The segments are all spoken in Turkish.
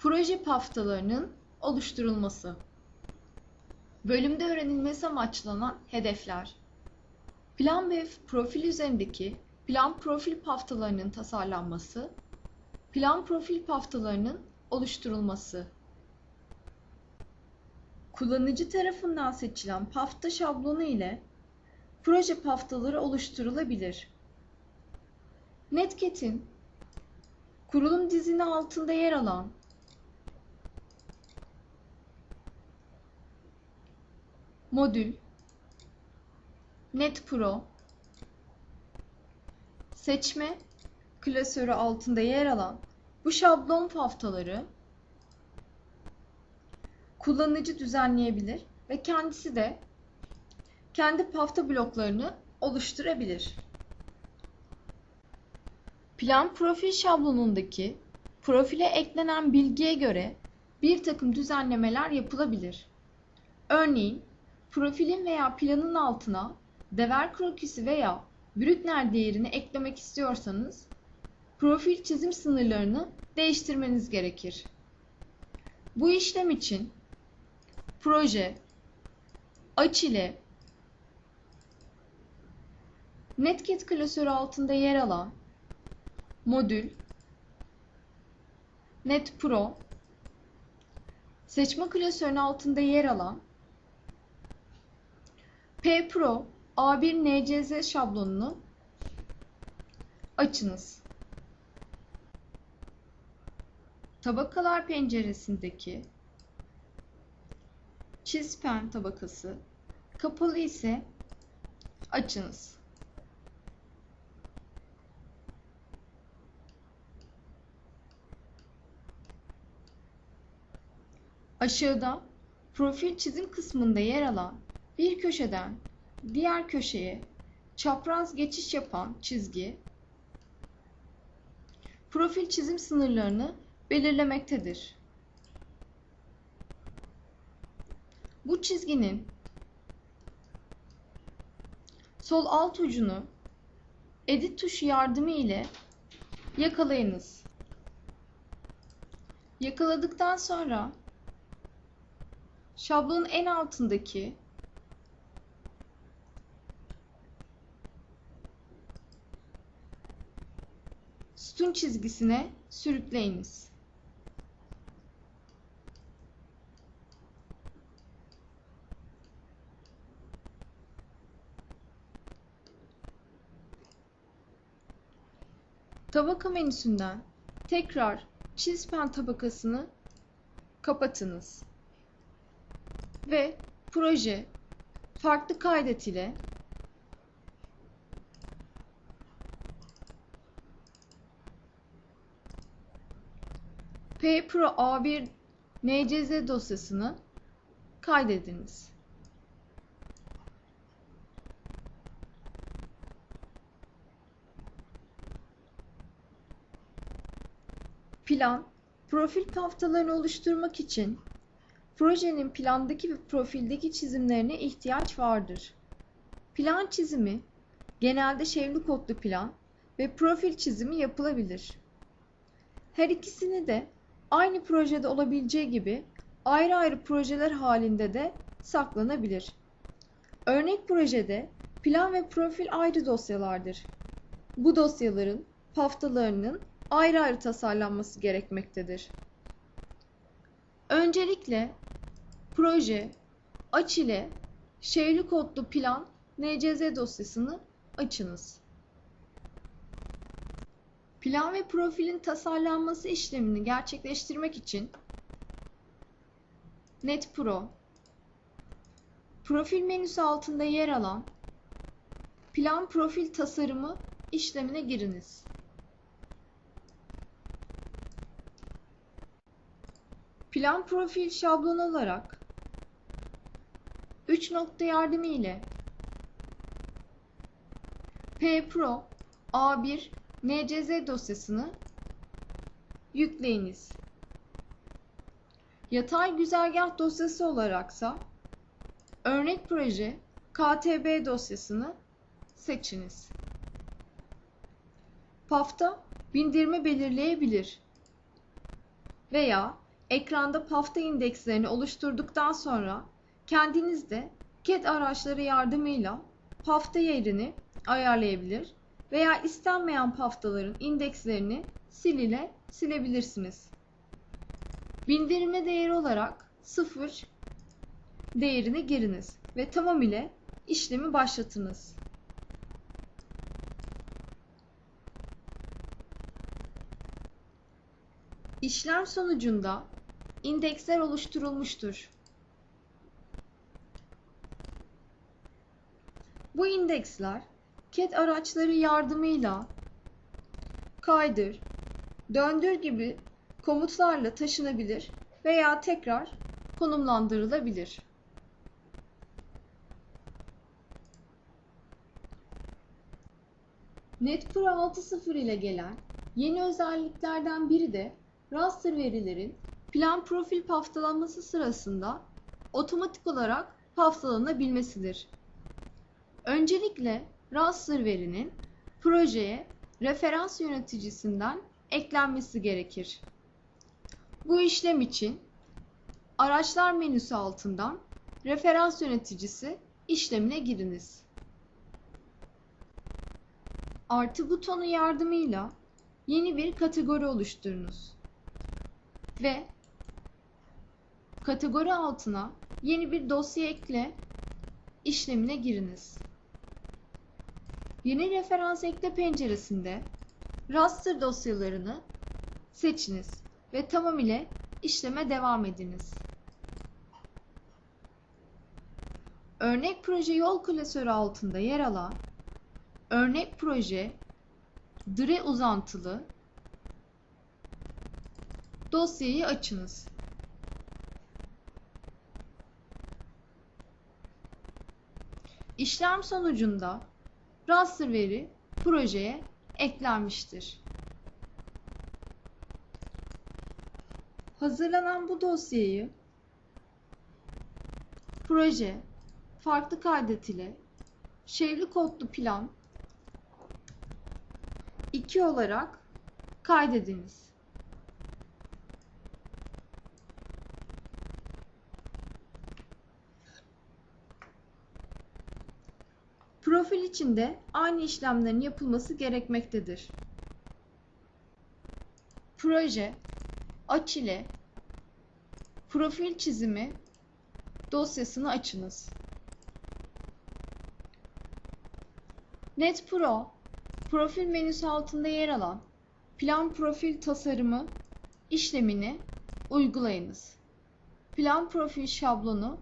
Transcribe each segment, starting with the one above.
Proje paftalarının oluşturulması. Bölümde öğrenilmesi amaçlanan hedefler. Plan ve profil üzerindeki plan profil paftalarının tasarlanması, plan profil paftalarının oluşturulması. Kullanıcı tarafından seçilen pafta şablonu ile proje paftaları oluşturulabilir. Netket'in kurulum dizini altında yer alan modül NetPro seçme klasörü altında yer alan bu şablon paftaları kullanıcı düzenleyebilir ve kendisi de kendi pafta bloklarını oluşturabilir. Plan profil şablonundaki profile eklenen bilgiye göre bir takım düzenlemeler yapılabilir. Örneğin profilin veya planın altına dever krokisi veya Brückner değerini eklemek istiyorsanız profil çizim sınırlarını değiştirmeniz gerekir. Bu işlem için proje aç ile Netcat klasörü altında yer alan modül NetPro seçme klasörünün altında yer alan PPro A1 NCZ şablonunu açınız. Tabakalar penceresindeki çizpen tabakası kapalı ise açınız. Aşağıda profil çizim kısmında yer alan bir köşeden diğer köşeye çapraz geçiş yapan çizgi profil çizim sınırlarını belirlemektedir. Bu çizginin sol alt ucunu edit tuşu yardımı ile yakalayınız. Yakaladıktan sonra şablonun en altındaki sütun çizgisine sürükleyiniz. Tabaka menüsünden tekrar çizpen tabakasını kapatınız. Ve proje farklı kaydet ile PPro A1 NCZ dosyasını kaydediniz. Plan, profil haftalarını oluşturmak için projenin plandaki ve profildeki çizimlerine ihtiyaç vardır. Plan çizimi genelde şevli kodlu plan ve profil çizimi yapılabilir. Her ikisini de aynı projede olabileceği gibi ayrı ayrı projeler halinde de saklanabilir. Örnek projede plan ve profil ayrı dosyalardır. Bu dosyaların paftalarının ayrı ayrı tasarlanması gerekmektedir. Öncelikle proje aç ile şehirli kodlu plan NCZ dosyasını açınız. Plan ve profilin tasarlanması işlemini gerçekleştirmek için NetPro Profil menüsü altında yer alan Plan Profil Tasarımı işlemine giriniz. Plan profil şablon olarak 3 nokta yardımı ile PPro A1 NCZ dosyasını yükleyiniz. Yatay güzergah dosyası olaraksa örnek proje KTB dosyasını seçiniz. PAF'ta bindirme belirleyebilir veya ekranda pafta indekslerini oluşturduktan sonra kendiniz de CAD araçları yardımıyla pafta yerini ayarlayabilir veya istenmeyen paftaların indekslerini sil ile silebilirsiniz. Bindirme değeri olarak 0 değerini giriniz ve tamam ile işlemi başlatınız. İşlem sonucunda indeksler oluşturulmuştur. Bu indeksler CAD araçları yardımıyla kaydır, döndür gibi komutlarla taşınabilir veya tekrar konumlandırılabilir. NetPro 6.0 ile gelen yeni özelliklerden biri de raster verilerin plan profil paftalaması sırasında otomatik olarak paftalanabilmesidir. Öncelikle raster verinin projeye referans yöneticisinden eklenmesi gerekir. Bu işlem için araçlar menüsü altından referans yöneticisi işlemine giriniz. Artı butonu yardımıyla yeni bir kategori oluşturunuz. Ve kategori altına yeni bir dosya ekle işlemine giriniz. Yeni referans ekle penceresinde raster dosyalarını seçiniz ve tamam ile işleme devam ediniz. Örnek proje yol klasörü altında yer alan örnek proje dire uzantılı dosyayı açınız. İşlem sonucunda raster veri projeye eklenmiştir. Hazırlanan bu dosyayı proje farklı kaydet ile şevli kodlu plan 2 olarak kaydediniz. Profil içinde aynı işlemlerin yapılması gerekmektedir. Proje, aç profil çizimi dosyasını açınız. NetPro profil menüsü altında yer alan plan profil tasarımı işlemini uygulayınız. Plan profil şablonu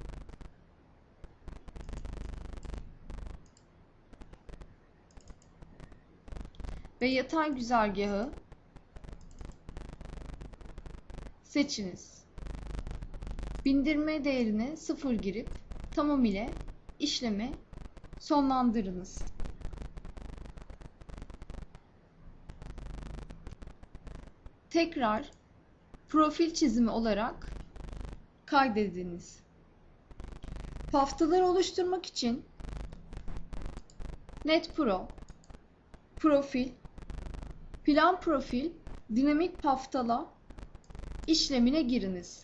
ve yatay güzergahı seçiniz. Bindirme değerini 0 girip tamam ile işlemi sonlandırınız. Tekrar profil çizimi olarak kaydediniz. Paftalar oluşturmak için NetPro profil plan profil dinamik paftala işlemine giriniz.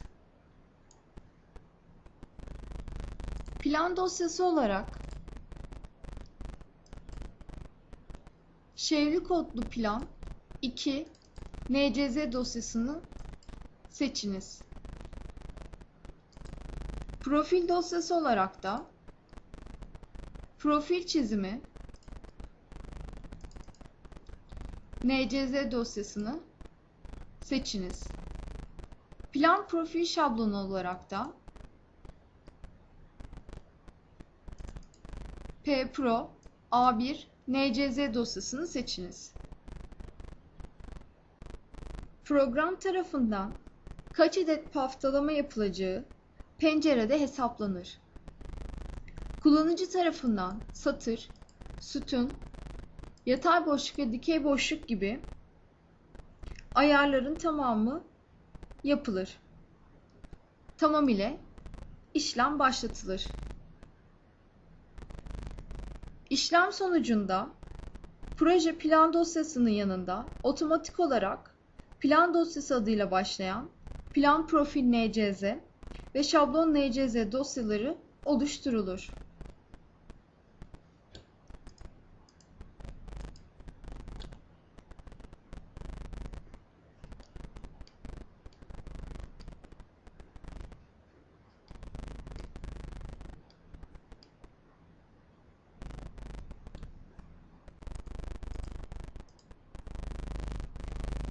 Plan dosyası olarak şevli kodlu plan 2 NCZ dosyasını seçiniz. Profil dosyası olarak da profil çizimi NCZ dosyasını seçiniz. Plan profil şablonu olarak da PPro A1 NCZ dosyasını seçiniz. Program tarafından kaç adet paftalama yapılacağı pencerede hesaplanır. Kullanıcı tarafından satır, sütun, yatay boşluk ve dikey boşluk gibi ayarların tamamı yapılır. Tamam ile işlem başlatılır. İşlem sonucunda proje plan dosyasının yanında otomatik olarak plan dosyası adıyla başlayan plan profil NCZ ve şablon NCZ dosyaları oluşturulur.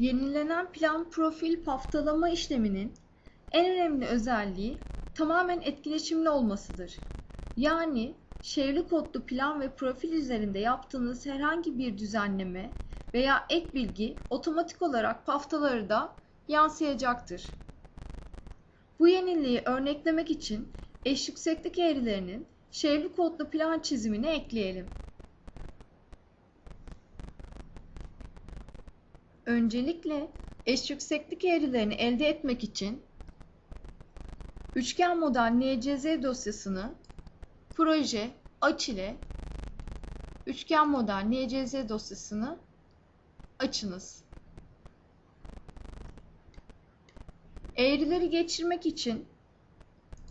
Yenilenen plan profil paftalama işleminin en önemli özelliği tamamen etkileşimli olmasıdır. Yani çevre kodlu plan ve profil üzerinde yaptığınız herhangi bir düzenleme veya ek bilgi otomatik olarak paftaları da yansıyacaktır. Bu yeniliği örneklemek için eş yükseklik eğrilerinin çevre kodlu plan çizimini ekleyelim. Öncelikle eş yükseklik eğrilerini elde etmek için üçgen model NCZ dosyasını proje aç ile üçgen model NCZ dosyasını açınız. Eğrileri geçirmek için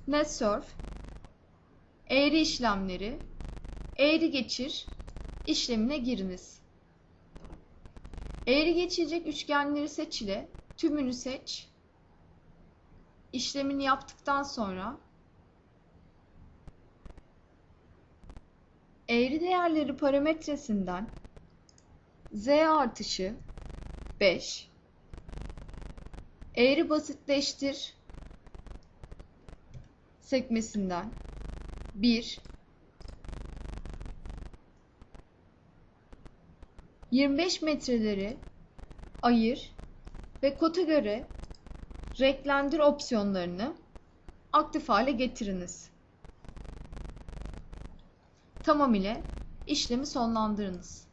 NetSurf eğri işlemleri eğri geçir işlemine giriniz. Eğri geçilecek üçgenleri seç ile tümünü seç. İşlemini yaptıktan sonra eğri değerleri parametresinden z artışı 5 eğri basitleştir sekmesinden 1 25 metreleri ayır ve kota göre renklendir opsiyonlarını aktif hale getiriniz. Tamam ile işlemi sonlandırınız.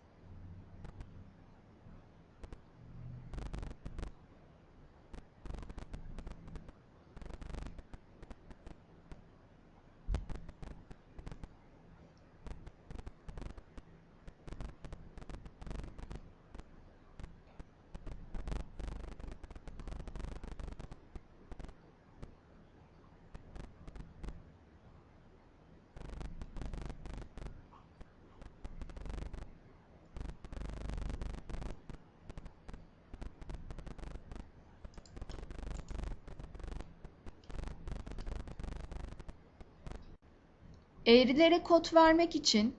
Eğrilere kod vermek için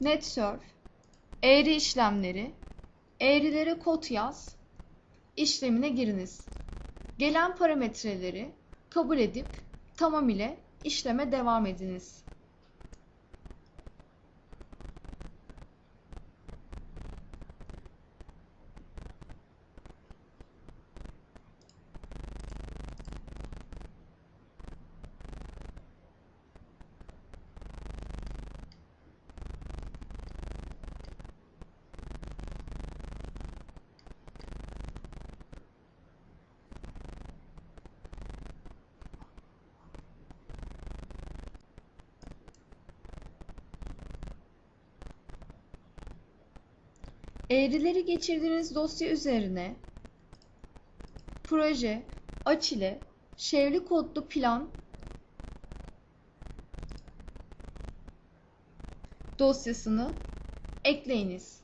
netsurf eğri işlemleri eğrilere kod yaz işlemine giriniz. Gelen parametreleri kabul edip tamam ile işleme devam ediniz. Eğrileri geçirdiğiniz dosya üzerine proje aç ile şevli kodlu plan dosyasını ekleyiniz.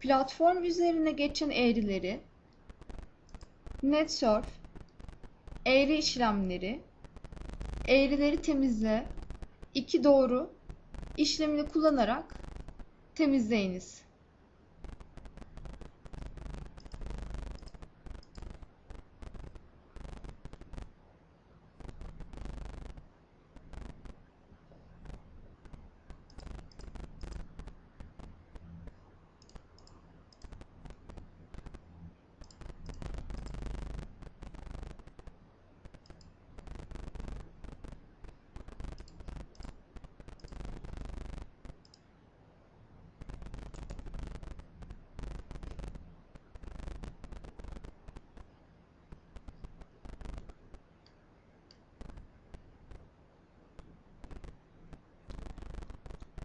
Platform üzerine geçen eğrileri NetSurf eğri işlemleri, eğrileri temizle, iki doğru. İşlemini kullanarak temizleyiniz.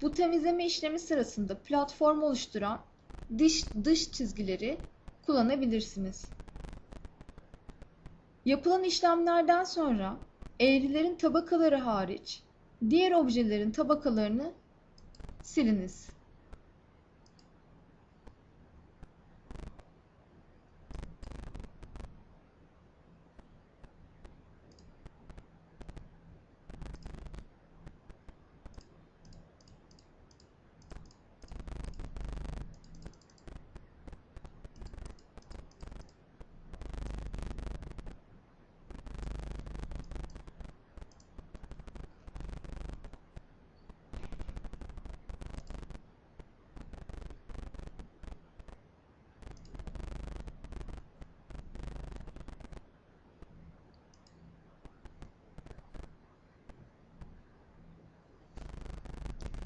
Bu temizleme işlemi sırasında platform oluşturan dış, dış çizgileri kullanabilirsiniz. Yapılan işlemlerden sonra eğrilerin tabakaları hariç diğer objelerin tabakalarını siliniz.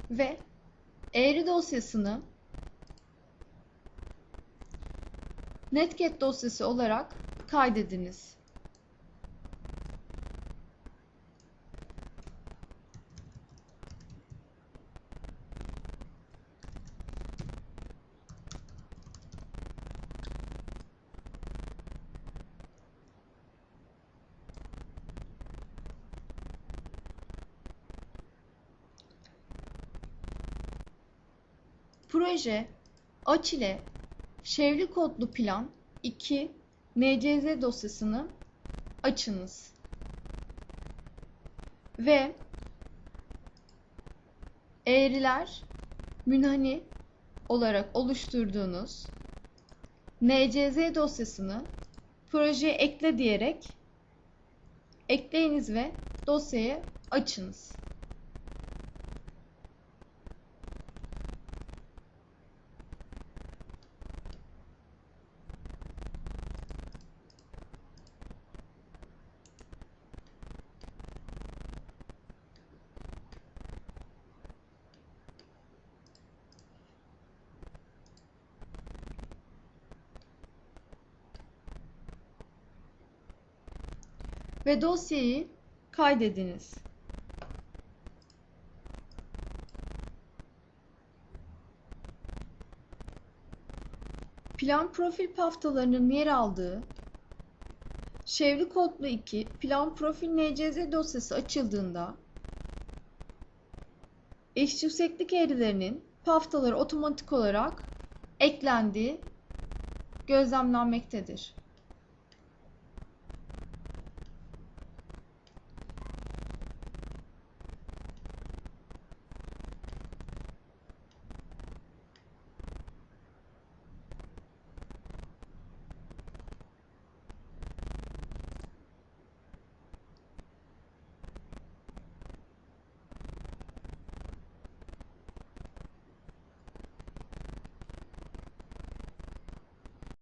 Ve eğri dosyasını netcat dosyası olarak kaydediniz. Proje aç ile şevli kodlu plan 2 NCZ dosyasını açınız. Ve eğriler münhani olarak oluşturduğunuz NCZ dosyasını projeye ekle diyerek ekleyiniz ve dosyayı açınız. Ve dosyayı kaydediniz. Plan profil paftalarının yer aldığı Şevli kodlu 2 plan profil NCZ dosyası açıldığında eşit yükseklik eğrilerinin paftaları otomatik olarak eklendiği gözlemlenmektedir.